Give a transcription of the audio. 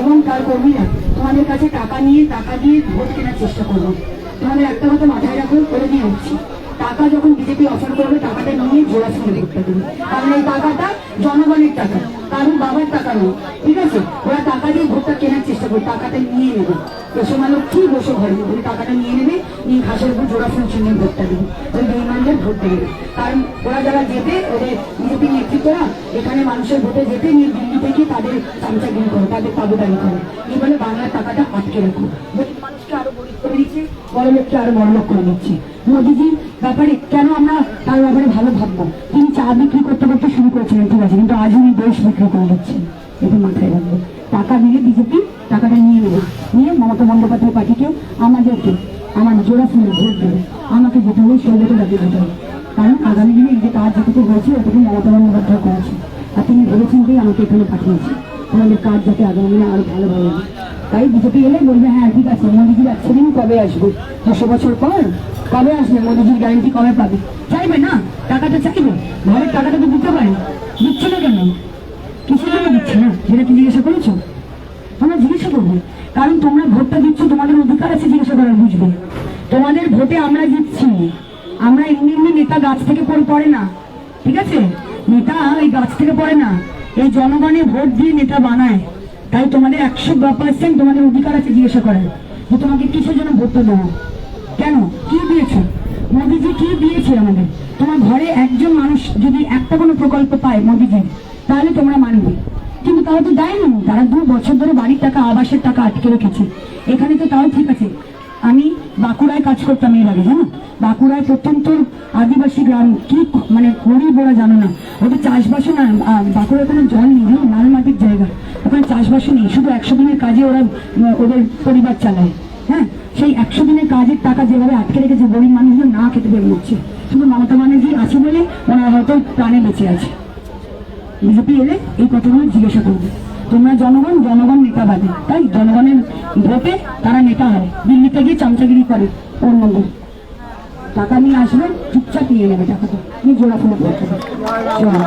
এবং তার কর্মীরা তোমাদের কাছে টাকা নিয়ে, টাকা দিয়ে ভোট কেনার চেষ্টা করব তোমাদের একটা কথা মাথায় রাখো, করে দিয়ে উঠছি টাকা যখন বিজেপি অফার করবে, টাকাটা নিয়ে জোড়া ফুলে ভোটটা দেবে। কারণ এই টাকাটা জনগণের টাকা, কারোর বাবার টাকা নয়, ঠিক আছে? ওরা টাকা দিয়ে ভোটটা কেনার চেষ্টা করবে, টাকাটা নিয়ে নেবে। এসময় লক্ষ্মী বসে ঘরে ওই টাকাটা নিয়ে নেবে, নিয়ে ঘাসের উপর জোড়া ফুল চিহ্নে ভোটটা দেবে। ওই বেইমানদের ভোট দেবে। কারণ ওরা যারা যেতে ওদের নেতৃত্বরা এখানে মানুষের ভোটে যেতে নিয়ে দিল্লি থেকে তাদের চামচাগিরি করে, তাদের করে। এই বলে বাংলার টাকাটা আটকে রাখো। এটা মাথায় টাকা টাকাটা নিয়ে নিয়ে মমতা আমাদেরকে, আমার জোড়া ফুলে ভোট দেবে। আমাকে যেতে হবে যেতে হবে। এই যে কাজ যেটুকু হয়েছে ওটুকু মমতা বন্দ্যোপাধ্যায় করেছে আর তিনি ভেবেছেন যে আমাকে এখানে পাঠিয়েছে। তোমাদের কাজ যাতে আগামী আরও ভালো হবে। তাই বিজেপি এলে বলবে হ্যাঁ ঠিক আছে মোদিজির দিন, কবে আসবে? দুশো বছর পর? কবে আসবে? মোদিজির গ্যারান্টি কবে পাবে? চাইবে না, টাকাটা চাইবে। ঘরের টাকাটা তো দিতে পারে। দিচ্ছে না কেন? কিসের জন্য দিচ্ছে না? যেটা কি জিজ্ঞাসা করেছ? তোমরা জিজ্ঞাসা করবে। কারণ তোমরা ভোটটা দিচ্ছ, তোমাদের অধিকার আছে জিজ্ঞাসা করার, বুঝবে? তোমাদের ভোটে আমরা জিতছি। আমরা এমনি এমনি নেতা গাছ থেকে পড়ে পড়ে না। ঠিক আছে? নেতা ওই গাছ থেকে পড়ে না। এই জনগণের ভোট দিয়ে নেতা বানায়। তাই তোমাদের একশো পার্সেন্ট তোমাদের অধিকার আছে জিজ্ঞাসা করার। যে তোমাকে কিসের জন্য ভোটটা দেবো কেন? কি দিয়েছ? মোদিজি কি দিয়েছে আমাদের? তোমার ঘরে একজন মানুষ যদি একটা কোনো প্রকল্প পায় মোদিজি, তাহলে তোমরা মানবে। কিন্তু তারা তো দেয়নি। তারা দু বছর ধরে বাড়ির টাকা, আবাসের টাকা আটকে রেখেছে। এখানে তো তাও ঠিক আছে। আমি বাঁকুড়ায় কাজ করতাম এর আগে, জানো? বাঁকুড়ায় প্রত্যন্ত আদিবাসী গ্রাম, কি মানে গরিব ওরা জানো না। ওদের চাষবাসও না বাঁকুড়ায় কোনো জল নেই, জানো? লাল মাটির জায়গা। ওখানে চাষবাসও নেই, শুধু একশো দিনের কাজে ওরা ওদের পরিবার চালায়। হ্যাঁ? সেই একশো দিনের কাজের টাকা যেভাবে আটকে রেখেছে, গরিব মানুষগুলো না খেতে পেরে যাচ্ছে শুধু মমতা ব্যানার্জি আছে বলে ওনারা হয়তো প্রাণে বেঁচে আছে। বিজেপি এলে এই কথাগুলো জিজ্ঞাসা করবে। তোমরা জনগণ জনগণ নেতা বাদে তাই জনগণের ভোটে তারা নেতা হয় দিল্লিতে গিয়ে চামচাগিরি করে অন্যদের টাকা নিয়ে আসবে, চুপচাপ নিয়ে নেবে টাকাটা নিয়ে জোড়া ফুলে। জয়।